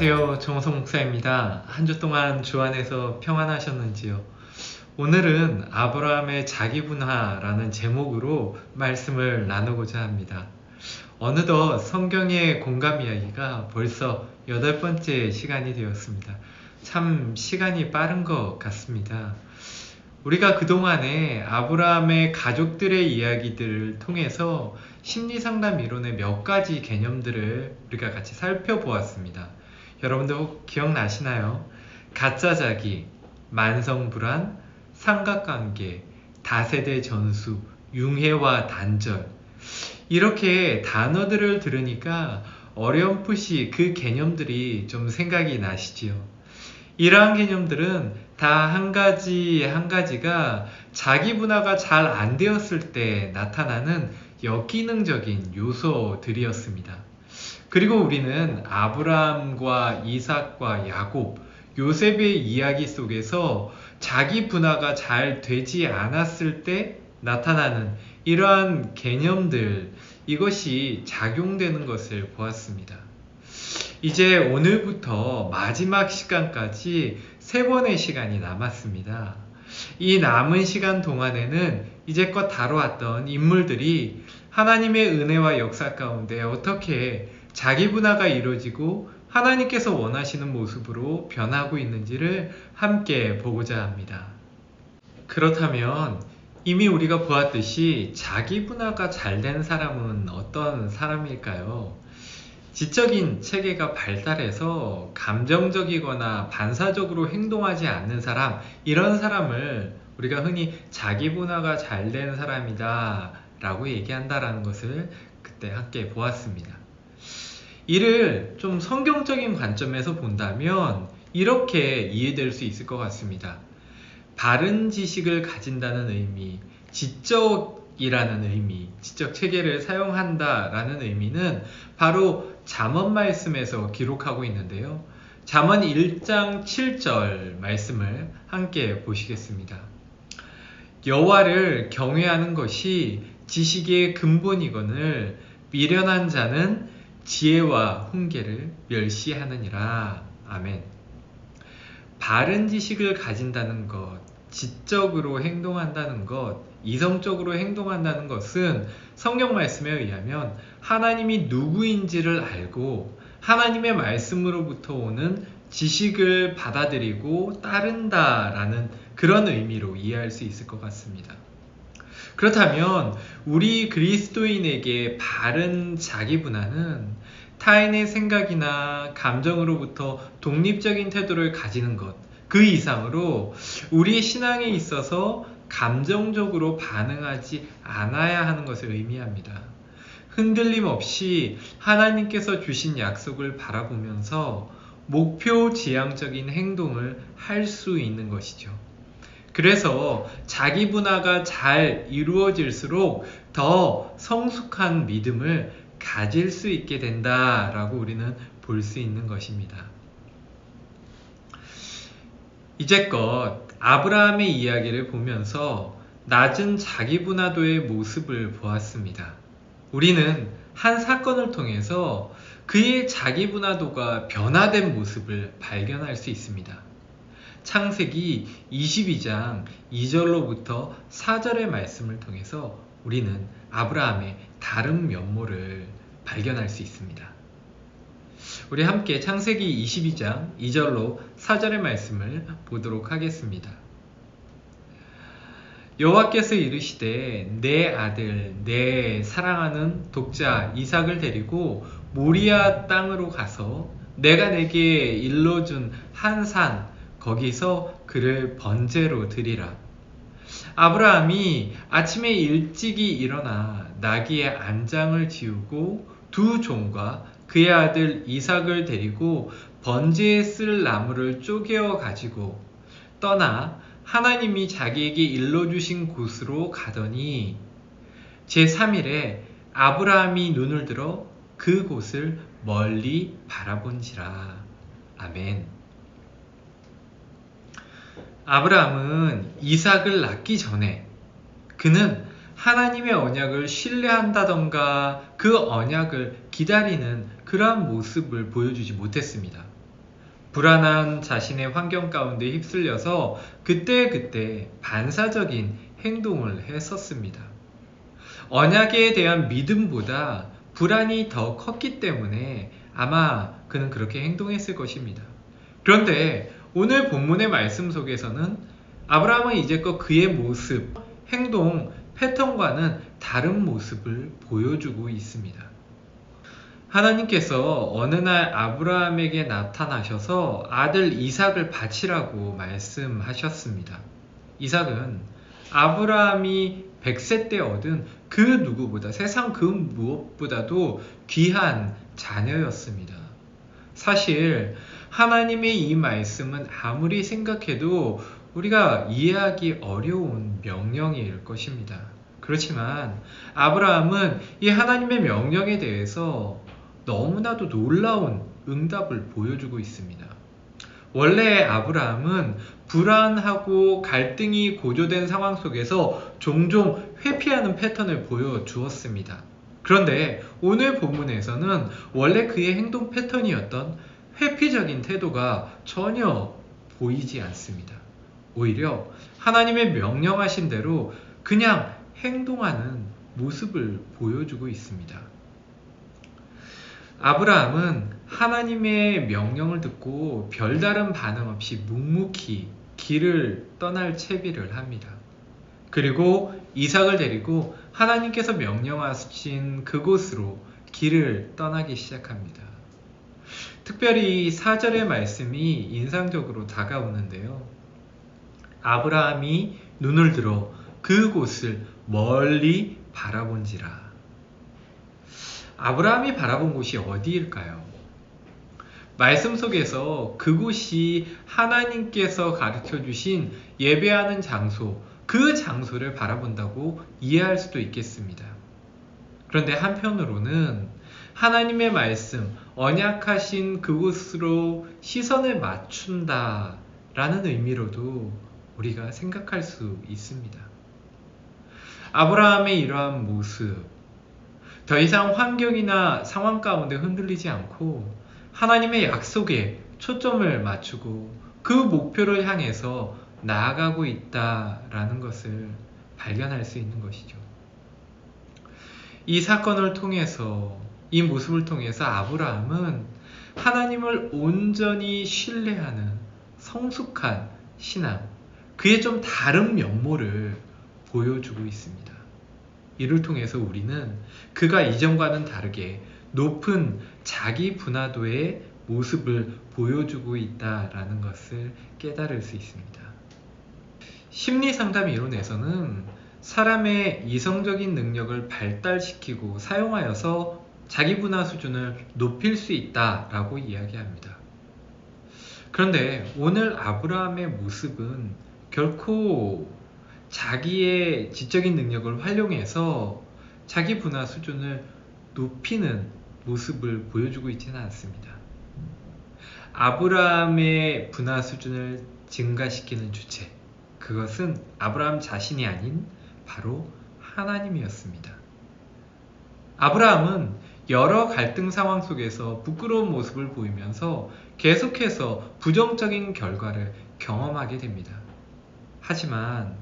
안녕하세요. 정호성 목사입니다. 한 주 동안 주 안에서 평안하셨는지요? 오늘은 아브라함의 자기분화라는 제목으로 말씀을 나누고자 합니다. 어느덧 성경의 공감 이야기가 벌써 여덟 번째 시간이 되었습니다. 참 시간이 빠른 것 같습니다. 우리가 그동안에 아브라함의 가족들의 이야기들을 통해서 심리상담 이론의 몇 가지 개념들을 우리가 같이 살펴보았습니다. 여러분들 혹 기억나시나요? 가짜 자기, 만성 불안, 삼각관계, 다세대 전수, 융해와 단절. 이렇게 단어들을 들으니까 어렴풋이 그 개념들이 좀 생각이 나시지요. 이러한 개념들은 다 한 가지 한 가지가 자기 분화가 잘 안 되었을 때 나타나는 역기능적인 요소들이었습니다. 그리고 우리는 아브라함과 이삭과 야곱, 요셉의 이야기 속에서 자기 분화가 잘 되지 않았을 때 나타나는 이러한 개념들, 이것이 작용되는 것을 보았습니다. 이제 오늘부터 마지막 시간까지 세 번의 시간이 남았습니다. 이 남은 시간 동안에는 이제껏 다뤄왔던 인물들이 하나님의 은혜와 역사 가운데 어떻게 자기 분화가 이루어지고 하나님께서 원하시는 모습으로 변하고 있는지를 함께 보고자 합니다. 그렇다면 이미 우리가 보았듯이 자기 분화가 잘 된 사람은 어떤 사람일까요? 지적인 체계가 발달해서 감정적이거나 반사적으로 행동하지 않는 사람, 이런 사람을 우리가 흔히 자기 분화가 잘된 사람이다 라고 얘기한다라는 것을 그때 함께 보았습니다. 이를 좀 성경적인 관점에서 본다면 이렇게 이해될 수 있을 것 같습니다. 바른 지식을 가진다는 의미, 지적이라는 의미, 지적 체계를 사용한다라는 의미는 바로 잠언 말씀에서 기록하고 있는데요. 잠언 1장 7절 말씀을 함께 보시겠습니다. 여호와를 경외하는 것이 지식의 근본이거늘 미련한 자는 지혜와 훈계를 멸시하느니라. 아멘. 바른 지식을 가진다는 것, 지적으로 행동한다는 것, 이성적으로 행동한다는 것은 성경 말씀에 의하면 하나님이 누구인지를 알고 하나님의 말씀으로부터 오는 지식을 받아들이고 따른다라는 그런 의미로 이해할 수 있을 것 같습니다. 그렇다면 우리 그리스도인에게 바른 자기 분화는 타인의 생각이나 감정으로부터 독립적인 태도를 가지는 것, 그 이상으로 우리의 신앙에 있어서 감정적으로 반응하지 않아야 하는 것을 의미합니다. 흔들림 없이 하나님께서 주신 약속을 바라보면서 목표 지향적인 행동을 할 수 있는 것이죠. 그래서 자기 분화가 잘 이루어질수록 더 성숙한 믿음을 가질 수 있게 된다라고 우리는 볼 수 있는 것입니다. 이제껏 아브라함의 이야기를 보면서 낮은 자기 분화도의 모습을 보았습니다. 우리는 한 사건을 통해서 그의 자기 분화도가 변화된 모습을 발견할 수 있습니다. 창세기 22장 2절로부터 4절의 말씀을 통해서 우리는 아브라함의 다른 면모를 발견할 수 있습니다. 우리 함께 창세기 22장 2절로 4절의 말씀을 보도록 하겠습니다. 여호와께서 이르시되 내 아들 내 사랑하는 독자 이삭을 데리고 모리아 땅으로 가서 내가 내게 일러준 한 산 거기서 그를 번제로 드리라. 아브라함이 아침에 일찍이 일어나 나귀의 안장을 지우고 두 종과 그의 아들 이삭을 데리고 번제에 쓸 나무를 쪼개어 가지고 떠나 하나님이 자기에게 일러주신 곳으로 가더니 제3일에 아브라함이 눈을 들어 그 곳을 멀리 바라본지라. 아멘. 아브라함은 이삭을 낳기 전에 그는 하나님의 언약을 신뢰한다던가 그 언약을 기다리는 그러한 모습을 보여주지 못했습니다. 불안한 자신의 환경 가운데 휩쓸려서 그때그때 반사적인 행동을 했었습니다. 언약에 대한 믿음보다 불안이 더 컸기 때문에 아마 그는 그렇게 행동했을 것입니다. 그런데 오늘 본문의 말씀 속에서는 아브라함은 이제껏 그의 모습, 행동, 패턴과는 다른 모습을 보여주고 있습니다. 하나님께서 어느 날 아브라함에게 나타나셔서 아들 이삭을 바치라고 말씀하셨습니다. 이삭은 아브라함이 100세 때 얻은 그 누구보다 세상 그 무엇보다도 귀한 자녀였습니다. 사실 하나님의 이 말씀은 아무리 생각해도 우리가 이해하기 어려운 명령일 것입니다. 그렇지만 아브라함은 이 하나님의 명령에 대해서 너무나도 놀라운 응답을 보여주고 있습니다. 원래 아브라함은 불안하고 갈등이 고조된 상황 속에서 종종 회피하는 패턴을 보여주었습니다. 그런데 오늘 본문에서는 원래 그의 행동 패턴이었던 회피적인 태도가 전혀 보이지 않습니다. 오히려 하나님의 명령하신 대로 그냥 행동하는 모습을 보여주고 있습니다. 아브라함은 하나님의 명령을 듣고 별다른 반응 없이 묵묵히 길을 떠날 채비를 합니다. 그리고 이삭을 데리고 하나님께서 명령하신 그곳으로 길을 떠나기 시작합니다. 특별히 4절의 말씀이 인상적으로 다가오는데요. 아브라함이 눈을 들어 그곳을 멀리 바라본지라. 아브라함이 바라본 곳이 어디일까요? 말씀 속에서 그곳이 하나님께서 가르쳐 주신 예배하는 장소, 그 장소를 바라본다고 이해할 수도 있겠습니다. 그런데 한편으로는 하나님의 말씀, 언약하신 그곳으로 시선을 맞춘다 라는 의미로도 우리가 생각할 수 있습니다. 아브라함의 이러한 모습, 더 이상 환경이나 상황 가운데 흔들리지 않고 하나님의 약속에 초점을 맞추고 그 목표를 향해서 나아가고 있다라는 것을 발견할 수 있는 것이죠. 이 사건을 통해서 이 모습을 통해서 아브라함은 하나님을 온전히 신뢰하는 성숙한 신앙, 그의 좀 다른 면모를 보여주고 있습니다. 이를 통해서 우리는 그가 이전과는 다르게 높은 자기 분화도의 모습을 보여주고 있다라는 것을 깨달을 수 있습니다. 심리 상담 이론에서는 사람의 이성적인 능력을 발달시키고 사용하여서 자기 분화 수준을 높일 수 있다라고 이야기합니다. 그런데 오늘 아브라함의 모습은 결코 자기의 지적인 능력을 활용해서 자기 분화 수준을 높이는 모습을 보여주고 있지는 않습니다. 아브라함의 분화 수준을 증가시키는 주체, 그것은 아브라함 자신이 아닌 바로 하나님이었습니다. 아브라함은 여러 갈등 상황 속에서 부끄러운 모습을 보이면서 계속해서 부정적인 결과를 경험하게 됩니다. 하지만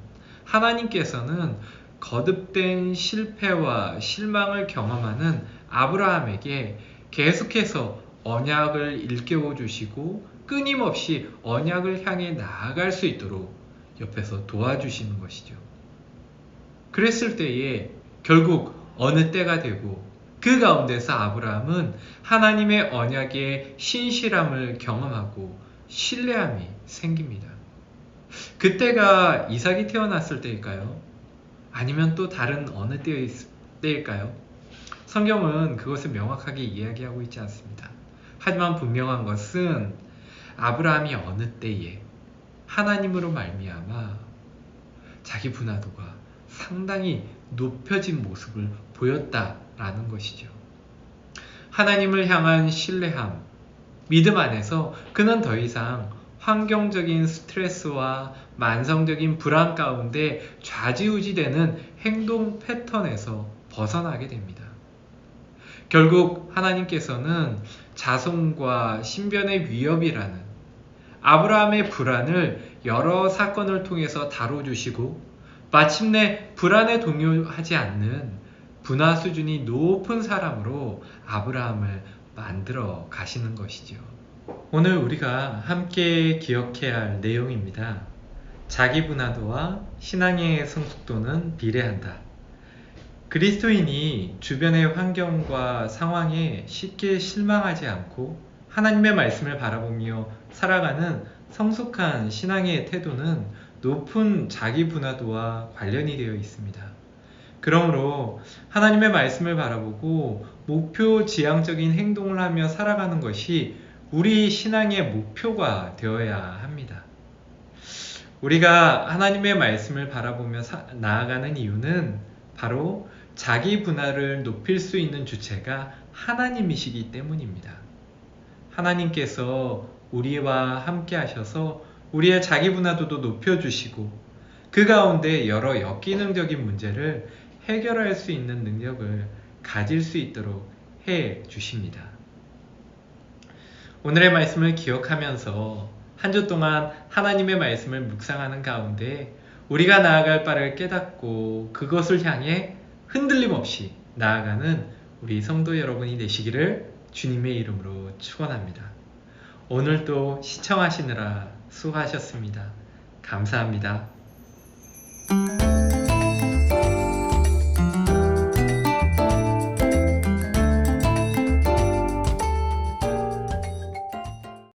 하나님께서는 거듭된 실패와 실망을 경험하는 아브라함에게 계속해서 언약을 일깨워 주시고 끊임없이 언약을 향해 나아갈 수 있도록 옆에서 도와주시는 것이죠. 그랬을 때에 결국 어느 때가 되고 그 가운데서 아브라함은 하나님의 언약의 신실함을 경험하고 신뢰함이 생깁니다. 그때가 이삭이 태어났을 때일까요? 아니면 또 다른 어느 때일까요? 성경은 그것을 명확하게 이야기하고 있지 않습니다. 하지만 분명한 것은 아브라함이 어느 때에 하나님으로 말미암아 자기 분화도가 상당히 높여진 모습을 보였다라는 것이죠. 하나님을 향한 신뢰함, 믿음 안에서 그는 더 이상 환경적인 스트레스와 만성적인 불안 가운데 좌지우지되는 행동 패턴에서 벗어나게 됩니다. 결국 하나님께서는 자손과 신변의 위협이라는 아브라함의 불안을 여러 사건을 통해서 다뤄주시고 마침내 불안에 동요하지 않는 분화 수준이 높은 사람으로 아브라함을 만들어 가시는 것이죠. 오늘 우리가 함께 기억해야 할 내용입니다. 자기 분화도와 신앙의 성숙도는 비례한다. 그리스도인이 주변의 환경과 상황에 쉽게 실망하지 않고 하나님의 말씀을 바라보며 살아가는 성숙한 신앙의 태도는 높은 자기 분화도와 관련이 되어 있습니다. 그러므로 하나님의 말씀을 바라보고 목표 지향적인 행동을 하며 살아가는 것이 우리 신앙의 목표가 되어야 합니다. 우리가 하나님의 말씀을 바라보며 사- 나아가는 이유는 바로 자기 분화를 높일 수 있는 주체가 하나님이시기 때문입니다. 하나님께서 우리와 함께 하셔서 우리의 자기 분화도도 높여주시고 그 가운데 여러 역기능적인 문제를 해결할 수 있는 능력을 가질 수 있도록 해 주십니다. 오늘의 말씀을 기억하면서 한 주 동안 하나님의 말씀을 묵상하는 가운데 우리가 나아갈 바를 깨닫고 그것을 향해 흔들림 없이 나아가는 우리 성도 여러분이 되시기를 주님의 이름으로 축원합니다. 오늘도 시청하시느라 수고하셨습니다. 감사합니다.